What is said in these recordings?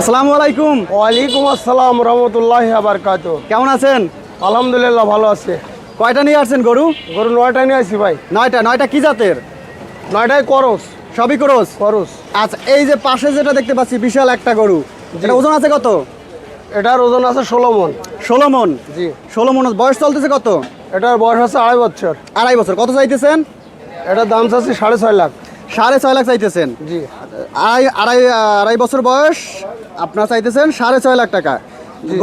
আসসালামু আলাইকুম। ওয়ালাইকুম আসসালাম রহমতুল্লাহ আবরকাত কেমন আছেন? আলহামদুলিল্লাহ ভালো আছে। কয়টা নিয়ে আসছেন গরু? গরু নয়টা নিয়ে আসি ভাই। নয়টা নয়টা কি জাতের? নয়টায় করস। সবই ক্রোস? করস। আচ্ছা এই যে পাশে যেটা দেখতে পাচ্ছি বিশাল একটা গরু। এটা ওজন আছে কত? এটার ওজন আছে ষোলো মন। ষোলো মন? জি। ষোলো মন বয়স চলতেছে কত? এটার বয়স আছে আড়াই বছর। আড়াই বছর। কত চাইতেছেন? এটার দাম চাচ্ছি সাড়ে ছয় লাখ। সাড়ে ছয় লাখ চাইতেছেন। জি। আড়াই আড়াই আড়াই বছর বয়স আপনার চাইতেছেন সাড়ে ছয় লাখ টাকা।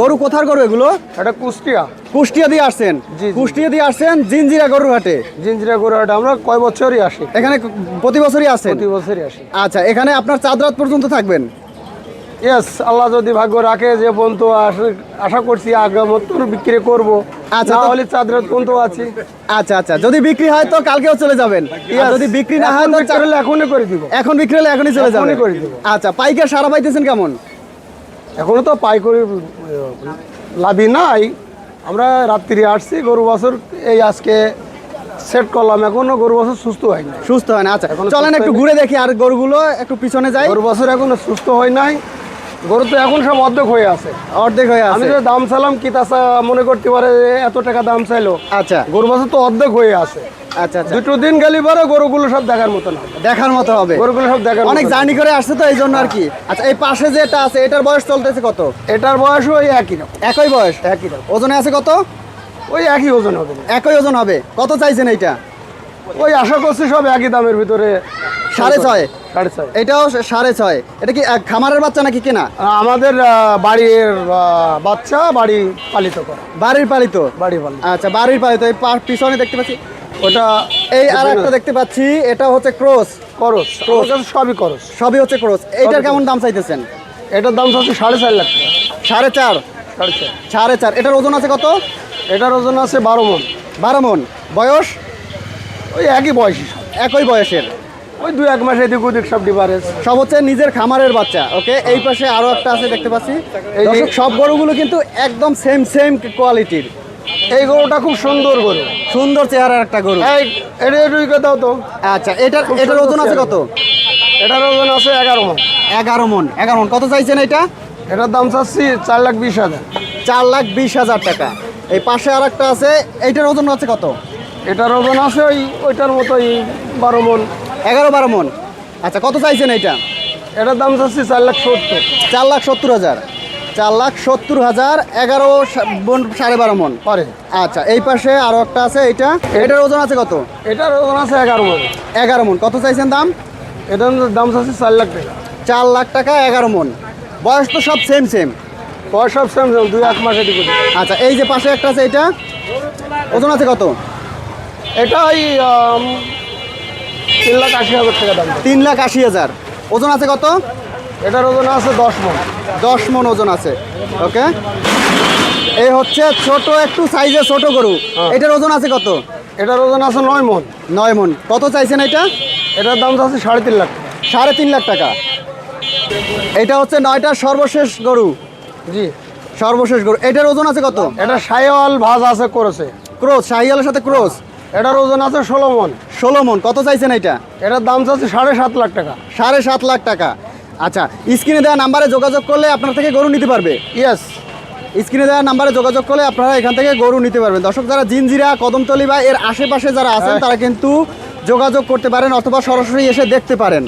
গরু কোথার গরু এগুলো? এটা কুষ্টিয়া। কুষ্টিয়া দিয়ে আসছেন। কুষ্টিয়া দিয়ে আসছেন জিনজিরা গরুর হাটে। জিঞ্জিরা গরু এটা আমরা কয় বছরই আসি? এখানে প্রতি বছরই আসেন? প্রতি বছরই আসি। আচ্ছা এখানে আপনার চাঁদ রাত পর্যন্ত থাকবেন? ইয়েস আল্লাহ যদি ভাগ্য রাখে যে বন্ধু আশা করছি আগামতর বিক্রি করব। আচ্ছা, তো- তাহলে চাঁদরাত পর্যন্ত আছি। আচ্ছা আচ্ছা যদি বিক্রি হয় তো কালকেও চলে যাবেন। যদি বিক্রি না হয় তো বিক্রি চা- হলে এখনই করে দিব। এখন বিক্রি হলে এখনই চলে যাবেন। করে দেবো। আচ্ছা পাইকার সারা পাইতেছেন কেমন? এখনও তো পাই করে লাভই নাই। আমরা রাত্রি আসছি গরু বছর এই আজকে সেট করলাম। এখনও গরু বছর সুস্থ হয়নি সুস্থ হয় না। আচ্ছা চলেন একটু ঘুরে দেখি আর গরুগুলো একটু পিছনে যাই। গরু বছর এখনও সুস্থ হয় নাই। গরু তো এখন সব অর্ধেক হয়ে আছে। অর্ধেক হয়ে আছে। আমি যে দাম চাইলাম কি তাছা মনে করতে পারে এত টাকা দাম চাইলো। আচ্ছা। গরু বছর তো অর্ধেক হয়ে আছে। আচ্ছা আচ্ছা। দুটো দিন গেলে পরে গরুগুলো সব দেখার মতো না দেখার মতো হবে। গরুগুলো সব দেখার অনেক জার্নি করে আসছে তো এই জন্য আর কি। আচ্ছা এই পাশে যেটা আছে এটার বয়স চলতেছে কত? এটার বয়স ওই একই রকম। একই বয়স? একই রকম। ওজনে আছে কত? ওই একই ওজন হবে। একই ওজন হবে। কত চাইছেন এইটা? ওই আশা করছি সব একই দামের ভিতরে সাড়ে ছয়। এটাও সাড়ে ছয়। এটা কি খামারের বাচ্চা নাকি কেনা? আমাদের বাড়ির বাচ্চা বাড়ি পালিত করা। বাড়ির পালিত? বাড়ি পালিত। আচ্ছা বাড়ির পালিত এই পিছনে দেখতে পাচ্ছি। ওটা এই আর একটা দেখতে পাচ্ছি এটা হচ্ছে ক্রস। করস কাছে সবই করস। সবই হচ্ছে ক্রস। এইটার কেমন দাম চাইতেছেন? এটার দাম হচ্ছে সাড়ে চার লাখ টাকা। সাড়ে চার? সাড়ে চার। সাড়ে চার। এটার ওজন আছে কত? এটার ওজন আছে বারো মন। বারো মন। বয়স? ওই একই বয়সী। একই বয়সের। ওই দু এক মাস এদিক ওদিক সব ডিফারেন্স। সব হচ্ছে নিজের খামারের বাচ্চা ওকে এই পাশে আরও একটা আছে দেখতে পাচ্ছি। এই দর্শক, সব গরুগুলো কিন্তু একদম সেম সেম কোয়ালিটির এই গরুটা খুব সুন্দর গরু। সুন্দর চেহারার একটা গরু। এই এটা একটু দাও তো। আচ্ছা এটার এটার ওজন আছে কত? এটার ওজন আছে এগারো মন। এগারো মন। এগারো মন। কত চাইছেন এটা? এটার দাম চাচ্ছি চার লাখ বিশ হাজার। চার লাখ বিশ হাজার টাকা। এই পাশে আর একটা আছে এইটার ওজন আছে কত? এটার ওজন আছে ওই ওইটার মতোই বারো মন। এগারো বারো মন। আচ্ছা কত চাইছেন এইটা? এটার দাম চাচ্ছি চার লাখ সত্তর। চার লাখ সত্তর হাজার। চার লাখ সত্তর হাজার এগারো মন সাড়ে বারো মন। পরে। আচ্ছা এই পাশে আরও একটা আছে এইটা? এটার ওজন আছে কত? এটার ওজন আছে এগারো মন। এগারো মন। কত চাইছেন দাম? এটার দাম চাচ্ছি চার লাখ টাকা। চার লাখ টাকা এগারো মন। বয়স তো সব সেম সেম বয়স সব সেম সেম দুই এক মাস আচ্ছা এই যে পাশে একটা আছে এইটা? ওজন আছে কত? এটা ওই তিন লাখ আশি হাজার টাকা দাম। তিন লাখ আশি হাজার। ওজন আছে কত? এটার ওজন আছে দশ মন। দশ মন ওজন আছে। ওকে? এই হচ্ছে ছোট একটু সাইজে ছোট গরু। হ্যাঁ। এটার ওজন আছে কত? এটার ওজন আছে নয় মন। নয় মন। কত চাইছেন এটা? এটার দাম আছে সাড়ে তিন লাখ। সাড়ে তিন লাখ টাকা। এটা হচ্ছে নয়টার সর্বশেষ গরু। জি। সর্বশেষ গরু। এটার ওজন আছে কত? এটা সাইওয়াল ভাজ আছে করেছে ক্রোস শাহিয়ালের সাথে ক্রোস এটার ওজন আছে ষোলো মন। ষোলো মন কত চাইছেন এটা এটার দাম চাচ্ছে সাড়ে সাত লাখ টাকা। সাড়ে সাত লাখ টাকা। আচ্ছা স্ক্রিনে দেওয়া নাম্বারে যোগাযোগ করলে আপনার থেকে গরু নিতে পারবে? ইয়েস স্ক্রিনে দেওয়া নাম্বারে যোগাযোগ করলে আপনারা এখান থেকে গরু নিতে পারবেন। দর্শক যারা জিনজিরা কদমতলি বা এর আশেপাশে যারা আছেন হ্যাঁ। তারা কিন্তু যোগাযোগ করতে পারেন অথবা সরাসরি এসে দেখতে পারেন।